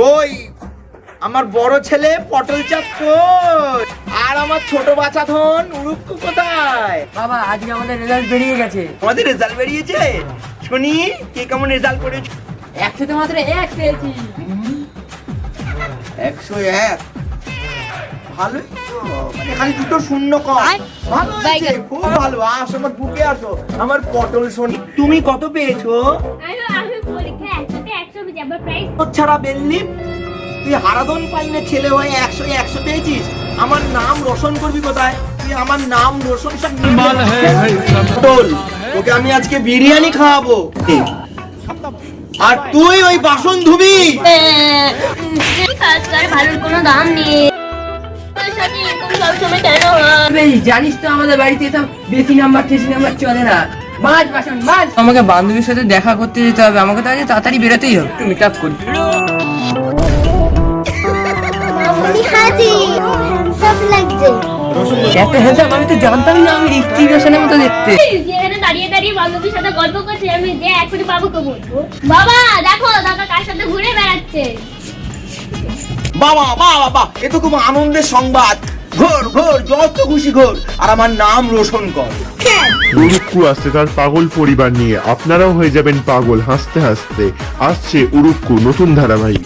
কই? আমার বড় ছেলে পটল চাপ কই? আর আমার ছোট বাচ্চা ধন উড়ুক্কু কোথায়? বাবা আজকে আমাদের রেজাল্ট বেরিয়ে গেছে। আমাদের রেজাল্ট বেরিয়েছে? শুনি কে কেমন রেজাল্ট করেছ? একশোতে মাত্র এক পেয়েছি। একশো এক? ভালোই তো মানে খালি দুটো শূন্য কম। ভালো হয়েছে খুব ভালো। আসো আমার বুকে আসো। আমার পটল শনি তুমি কত পেয়েছ? প্রাইস ছাড়া বেললি? তুই পাইনে ছেলে হয়ে একশো একশো পেয়েছিস। আমার নাম রোশন করবি কোথায়? তুই আমার নাম রোশন সব তোকে আমি আজকে বিরিয়ানি খাওয়াবো। আর তুই ওই বাসন ধুবি। ভালোর কোনো দাম নেই। হয়? জানিস তো আমাদের বাড়িতে সব বেশি নাম্বার টেসি নাম্বার চলে না। মাছ বাসন মাছ। আমাকে বান্ধবীর সাথে দেখা করতে যেতে হবে। আমাকে তাড়াতাড়ি বেরোতেই হবে। একটু মেকআপ করি। মামনি হাজি। হ্যান্ডসাম লাগছে। এত হ্যান্ডসাম আমি তো জানতাম না আমি ঋত্বিক রোশনের মতো দেখতে। যেখানে দাঁড়িয়ে দাঁড়িয়ে বান্ধবীর সাথে গল্প করছে আমি যে এখনই বাবুকে বলব। বাবা দেখো দাদা কার সাথে ঘুরে বেড়াচ্ছে। বাবা বাবা বাবা এ তো খুব আনন্দের সংবাদ। ঘোর ঘোর, যত খুশি ঘোর। আর আমার নাম রোশন কর। উরুক্কু আসছে তার পাগল পরিবার নিয়ে। আপনারাও হয়ে যাবেন পাগল, হাসতে হাসতে। আসছে উরুক্কু নতুন ধারাবাহিক।